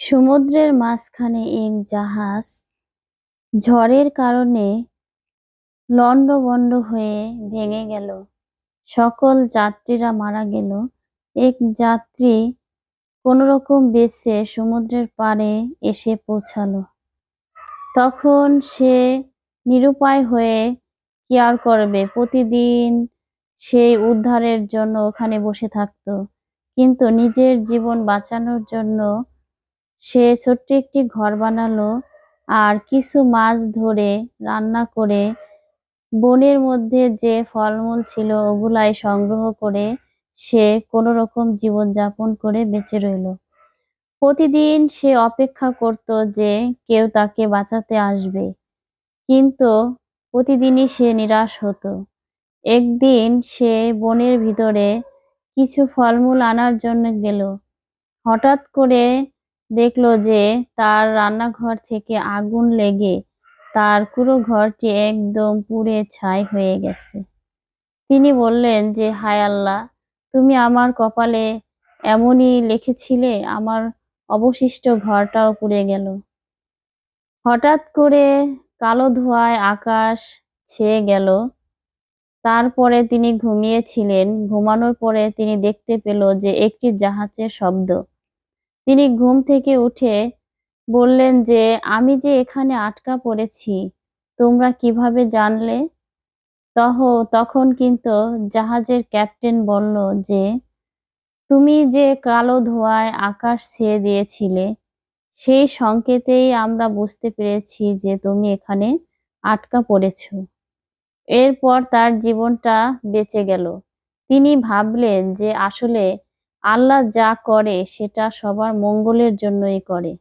সমুদ্রের মাঝখানে এক জাহাজ ঝড়ের কারণে লণ্ডভণ্ড হয়ে ভেঙে গেল। সকল যাত্রীরা মারা গেল। এক যাত্রী কোনোরকম বেঁচে সমুদ্রের পাড়ে এসে পৌঁছালো। তখন সে নিরুপায় হয়ে, কি আর করবে? প্রতিদিন সেই উদ্ধারের জন্য ওখানে বসে থাকতো। কিন্তু নিজের জীবন বাঁচানোর জন্য সে ছোট্ট একটি ঘর বানালো আর কিছু মাছ ধরে রান্না করে বনের মধ্যে যে ফলমূল ছিল ওগুলাই সংগ্রহ করে সে কোনো রকম জীবনযাপন করে বেঁচে রইল। প্রতিদিন সে অপেক্ষা করত যে কেউ তাকে বাঁচাতে আসবে, কিন্তু প্রতিদিনই সে নিরাশ হতো। একদিন সে বনের ভিতরে কিছু ফলমূল আনার জন্য গেল। হঠাৎ করে দেখল যে তার রান্নাঘর থেকে আগুন লেগে তার পুরো ঘরটি একদম পুড়ে ছাই হয়ে গেছে। তিনি বললেন যে, হায় আল্লাহ, তুমি আমার কপালে এমনই লিখেছিলে, আমার অবশিষ্ট ঘরটাও পুড়ে গেল। হঠাৎ করে কালো ধোঁয়ায় আকাশ ছেয়ে গেল। তারপরে তিনি ঘুমিয়েছিলেন। ঘুমানোর পরে তিনি দেখতে পেল যে একটি জাহাজের শব্দ। তিনি ঘুম থেকে উঠে বললেন যে, আমি যে এখানে আটকা পড়েছি, তোমরা কীভাবে জানলে? তহ, তখন কিন্তু জাহাজের ক্যাপ্টেন বলল যে, তুমি যে কালো ধোঁয়ায় আকাশ ছেয়ে দিয়েছিলে, সেই সংকেতেই আমরা বুঝতে পেরেছি যে তুমি এখানে আটকা পড়েছ। এরপর তার জীবনটা বেঁচে গেল। তিনি ভাবলেন যে আসলে আল্লাহ যা করে সেটা সবার মঙ্গলের জন্যই করে।